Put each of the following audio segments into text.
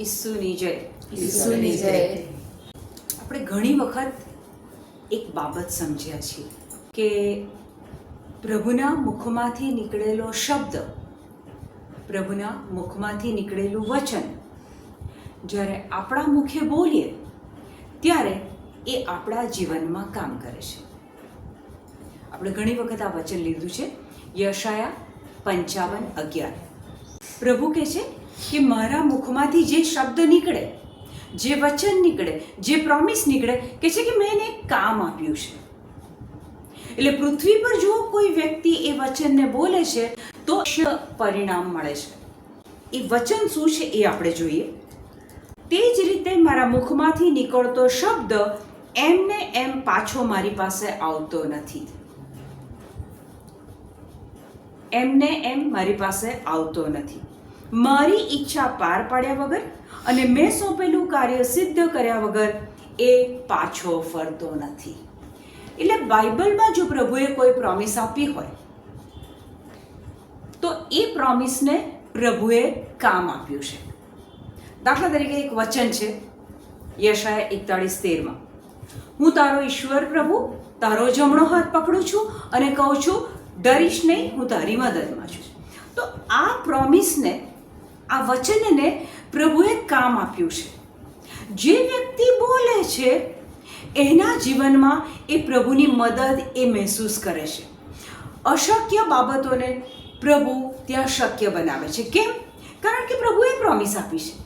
ઈસુની જય. ઈસુની જય. આપણે ઘણી વખત એક બાબત સમજ્યા છીએ કે પ્રભુના મુખમાંથી નીકળેલો શબ્દ પ્રભુના મુખમાંથી નીકળેલું વચન જ્યારે આપણા મુખે બોલીએ ત્યારે એ આપણા જીવનમાં કામ કરે છે. આપણે ઘણી વખત આ વચન લીધું છે. યશાયા પંચાવન અગિયાર. પ્રભુ કહે છે કે મારા મુખમાંથી જે શબ્દ નીકળે, જે વચન નીકળે, જે પ્રોમિસ નીકળે કે છે કે મેં એને કામ આપ્યું છે. એટલે પૃથ્વી પર જો કોઈ વ્યક્તિ એ વચનને બોલે છે, તો પરિણામ મળે છે? એ વચન શું છે એ આપણે જોઈએ. તે જ રીતે મારા મુખમાંથી નીકળતો શબ્દ એમને એમ પાછો મારી પાસે આવતો નથી. એમને એમ મારી પાસે આવતો નથી. મારી ઈચ્છા પાર પાડ્યા વગર અને મેં સોંપેલું કાર્ય સિદ્ધ કર્યા વગર એ પાછો ફરતો નથી. એટલે બાઇબલમાં જો પ્રભુએ કોઈ પ્રોમિસ આપી હોય, તો એ પ્રોમિસને પ્રભુએ કામ આપ્યું છે. દાખલા તરીકે એક વચન છે, યશાય એકતાળીસ તેરમાં. હું તારો ઈશ્વર પ્રભુ, તારો જમણો હાથ પકડું છું અને કહું છું, ડરીશ નહીં, હું તારી મદદમાં છું. તો આ પ્રોમિસને આ વચનને પ્રભુએ કામ આપ્યું છે. જે વ્યક્તિ બોલે છે, એના જીવનમાં એ પ્રભુની મદદ એ મહેસૂસ કરે છે. અશક્ય બાબતોને પ્રભુ ત્યાં શક્ય બનાવે છે. કેમ? કારણ કે પ્રભુએ પ્રોમિસ આપી છે.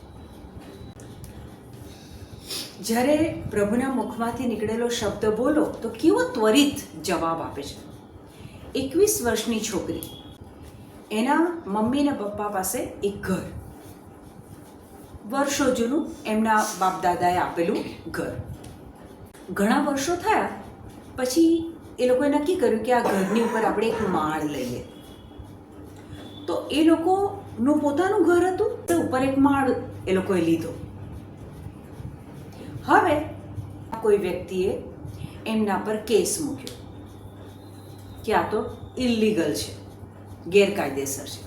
જ્યારે પ્રભુના મુખમાંથી નીકળેલો શબ્દ બોલો, તો કેવો ત્વરિત જવાબ આપે છે. એકવીસ વર્ષની છોકરી એના મમ્મી ને પપ્પા પાસે એક ઘર. વર્ષો જૂનું એમના બાપ દાદાએ આપેલું ઘર. ઘણા વર્ષો થયા, પછી એ લોકોએ નક્કી કર્યું કે આ ઘરની ઉપર આપણે એક માળ લઈએ. તો એ લોકોનું પોતાનું ઘર હતું તો ઉપર એક માળ એ લોકોએ લીધો? હવે કોઈ વ્યક્તિએ એમના પર કેસ મૂક્યો કે આ તો ઇલીગલ છે. ગેરકાયદેસર છે.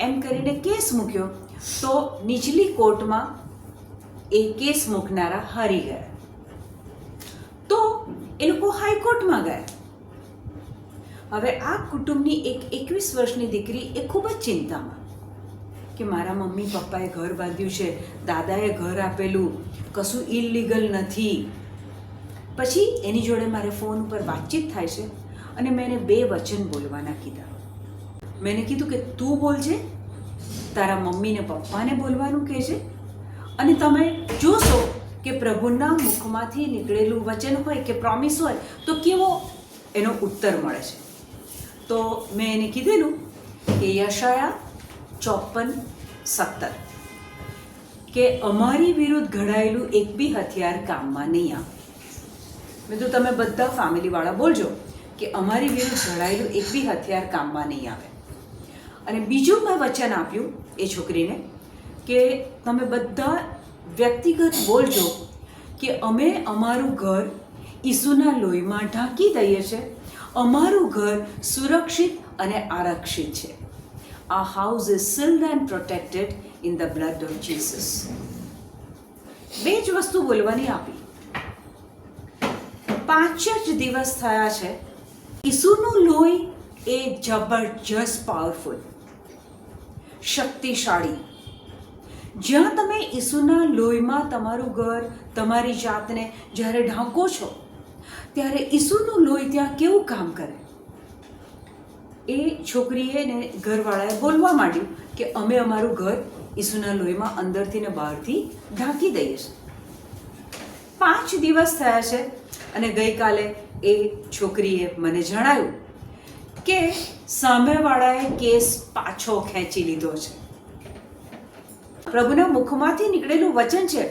એમ કરીને કેસ મૂક્યો તો નીચલી કોર્ટમાં એ કેસ મૂકનારા હારી ગયા. તો એ લોકો હાઈકોર્ટમાં ગયા. હવે આ કુટુંબની એક એકવીસ વર્ષની દીકરી એ ખૂબ જ ચિંતામાં કે મારા મમ્મી પપ્પાએ ઘર બાંધ્યું છે, દાદાએ ઘર આપેલું, કશું ઇલીગલ નથી. પછી એની જોડે મારે ફોન ઉપર વાતચીત થાય છે અને મેં એને બે વચન બોલવાના કીધા. મેં કીધું કે તું બોલજે, તારા મમ્મીને પપ્પાને બોલવાનું કહે છે અને તમે જોશો કે પ્રભુના મુખમાંથી નીકળેલું વચન હોય કે પ્રોમિસ હોય, તો કેવો એનો ઉત્તર મળે છે. તો મેં એને કીધેલું કે યશાયા ચોપન સત્તર, કે અમારી વિરુદ્ધ ઘડાયેલું એક બી હથિયાર કામમાં નહીં આવે. મેં તો તમે બધા ફેમિલીવાળા બોલજો કે અમારી વિરુદ્ધ ઘડાયેલું એક બી હથિયાર કામમાં નહીં આવે. અને બીજું મેં વચન આપ્યું એ છોકરીને કે તમે બધા વ્યક્તિગત બોલજો કે અમે અમારું ઘર ઈસુના લોહીમાં ઢાંકી દઈએ છીએ અમારું ઘર સુરક્ષિત અને આરક્ષિત છે. આ house is sealed and protected in the blood of Jesus બે જ વસ્તુ બોલવાની આપી. પાંચ જ દિવસ થયા છે. ઈસુનું લોહી એ જબરજસ્ત પાવરફુલ શક્તિશાળી. જ્યાં તમે ઈસુના લોહીમાં તમારું ઘર, તમારી જાતને જ્યારે ઢાંકો છો, ત્યારે ઈસુનું લોહી ત્યાં કેવું કામ કરે? એ છોકરીએ ને ઘરવાળાએ બોલવા માંડ્યું કે અમે અમારું ઘર ઈસુના લોહીમાં અંદરથી ને બહારથી ઢાંકી દઈએ છીએ. પાંચ દિવસ થયા છે અને ગઈકાલે એ છોકરીએ મને જણાવ્યું કે સામેવાળાએ કેસ પાછો ખેંચી લીધો છે? પ્રભુના મુખમાંથી નીકળેલું વચન છે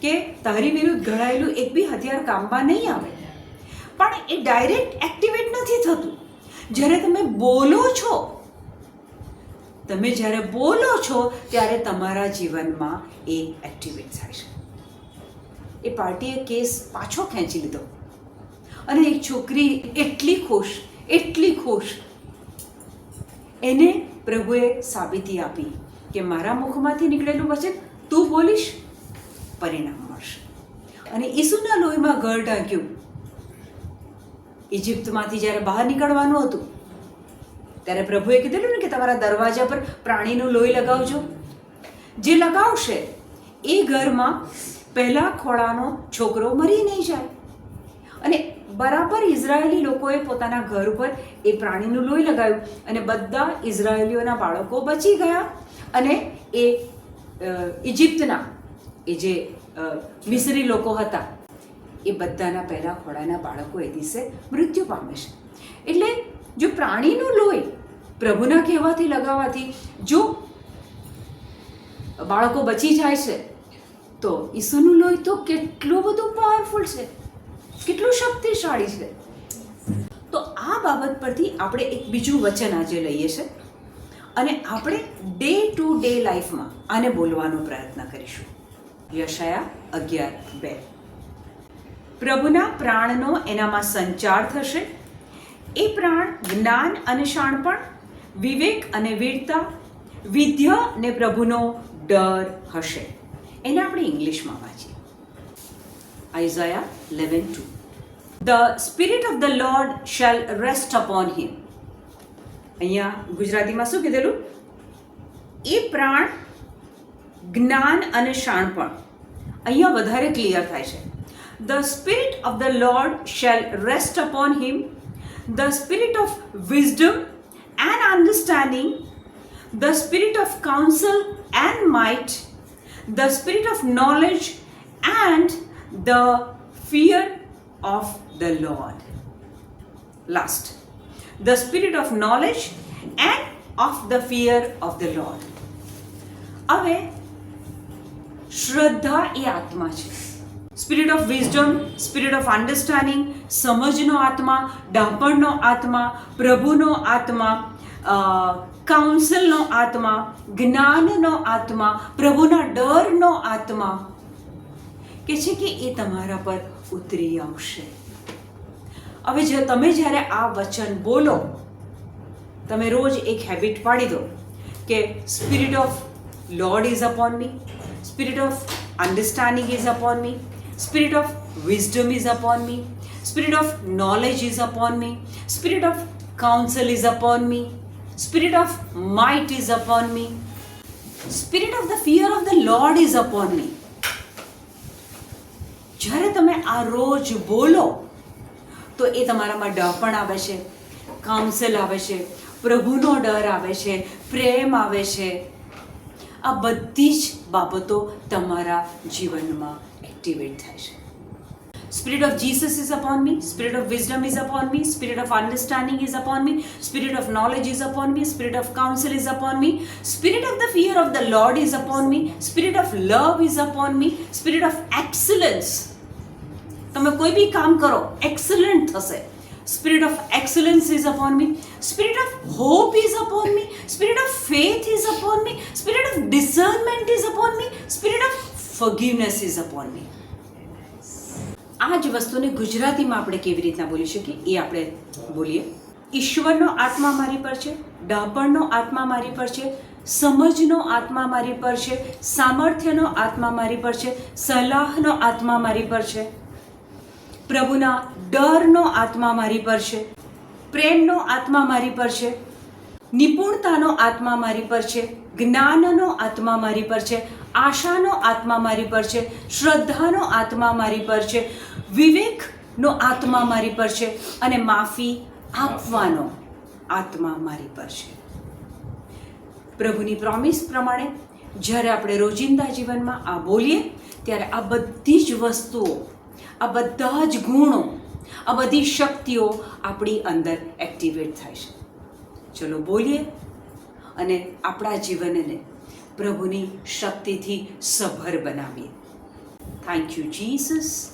કે તારી વિરુદ્ધ ઘડાયેલું એક બી હથિયાર કામમાં નહીં આવે. પણ એ ડાયરેક્ટ એક્ટિવેટ નથી થતું. જ્યારે તમે બોલો છો, તમે જ્યારે બોલો છો, ત્યારે તમારા જીવનમાં એ એક્ટિવેટ થાય છે. એ પાર્ટીએ કેસ પાછો ખેંચી લીધો. અને એક છોકરી એટલી ખુશ એટલી ખુશ. એને પ્રભુએ સાબિતી આપી કે મારા મુખમાંથી નીકળેલું વચન તું બોલીશ, પરિણામ મળશે. અને ઈસુના લોહીમાં ઘર ઢાંક્યું. ઇજિપ્તમાંથી જ્યારે બહાર નીકળવાનું હતું, ત્યારે પ્રભુએ કીધેલું ને કે તમારા દરવાજા પર પ્રાણીનું લોહી લગાવજો. જે લગાવશે, એ ઘરમાં પહેલા ખોળાનો છોકરો મરી નહીં જાય. અને બરાબર ઇઝરાયેલી લોકોએ પોતાના ઘર ઉપર એ પ્રાણીનું લોહી લગાવ્યું અને બધા ઇઝરાયેલીઓના બાળકો બચી ગયા અને એ ઇજિપ્તના એ જે મિસરી લોકો હતા, એ બધાના પહેલા ખોડાના બાળકો એ દિવસે મૃત્યુ પામે છે. એટલે જો પ્રાણીનું લોહી પ્રભુના કહેવાથી લગાવવાથી જો બાળકો બચી જાય છે, તો ઈસુનું લોહી તો કેટલું બધું પાવરફુલ છે. કેટલું શક્તિશાળી છે? તો આ બાબત પરથી આપણે એક બીજું વચન આજે લઈએ છે. અને આપણે ડે ટુ ડે લાઈફમાં આને બોલવાનો પ્રયત્ન કરીશું. યશયા અગિયાર બે. પ્રભુના પ્રાણનો એનામાં સંચાર થશે. એ પ્રાણ જ્ઞાન અને શાણપણ, વિવેક અને વીરતા, વિદ્ય ને પ્રભુનો ડર હશે. એને આપણે ઇંગ્લિશમાં વાંચીએ. Isaiah eleven two the spirit of the Lord shall rest upon him અહીંયા ગુજરાતીમાં શું કીધેલું એ પ્રાણ જ્ઞાન અને શાણપણ અહીંયા વધારે ક્લિયર થાય છે the spirit of the Lord shall rest upon him the spirit of wisdom and understanding the spirit of counsel and might the spirit of knowledge and the fear of the Lord last the spirit of knowledge and of the fear of the Lord. હવે શ્રદ્ધા એ આત્મા છે spirit of wisdom spirit of understanding સમજનો આત્મા ડાપણનો આત્મા પ્રભુનો આત્મા કાઉન્સિલનો આત્મા જ્ઞાનનો આત્મા પ્રભુના ડરનો આત્મા કે છે કે એ તમારા પર ઉતરી આવશે. હવે જો તમે જ્યારે આ વચન બોલો, તમે રોજ એક હેબિટ પાડી દો કે spirit of Lord is upon me spirit of understanding is upon me spirit of wisdom is upon me spirit of knowledge is upon me spirit of counsel is upon me spirit of might is upon me spirit of the fear of the Lord is upon me જ્યારે તમે આ રોજ બોલો, તો એ તમારામાં ડપણ આવે છે counsel આવે છે, પ્રભુનો ડર આવે છે, પ્રેમ આવે છે. આ બધી જ બાબતો તમારા જીવનમાં એક્ટિવેટ થાય છે. Spirit of Jesus is upon me spirit of wisdom is upon me spirit of understanding is upon me spirit of knowledge is upon me spirit of council is upon me spirit of the fear of the Lord is upon me spirit of love is upon me spirit of excellence તમે કોઈ બી કામ કરો excellent થશે. Spirit of excellence is upon me spirit of hope is upon me spirit of faith is upon me spirit of discernment is upon me spirit of forgiveness is upon me આ જ વસ્તુને ગુજરાતીમાં આપણે કેવી રીતના બોલી શકીએ? એ આપણે બોલીએ. ઈશ્વરનો આત્મા મારી પર છે ડાપણનો આત્મા મારી પર છે, સમજનો આત્મા મારી પર છે, સામર્થ્યનો આત્મા મારી પર છે, સલાહનો આત્મા મારી પર છે. પ્રભુના ડરનો આત્મા મારી પર છે, પ્રેમનો આત્મા મારી પર છે, નિપુણતાનો આત્મા મારી પર છે, જ્ઞાનનો આત્મા મારી પર છે, આશાનો આત્મા મારી પર છે, શ્રદ્ધાનો આત્મા મારી પર છે, વિવેકનો આત્મા મારી પર છે અને માફી આપવાનો આત્મા મારી પર છે. પ્રભુની પ્રોમિસ પ્રમાણે જ્યારે આપણે રોજિંદા જીવનમાં આ બોલીએ, ત્યારે આ બધી જ વસ્તુઓ આ બધા જ ગુણો, આ બધી શક્તિઓ આપણી અંદર એક્ટિવેટ થાય છે. ચલો બોલીએ. અને આપણા જીવનને પ્રભુની શક્તિથી સભર બનાવીએ. Thank you Jesus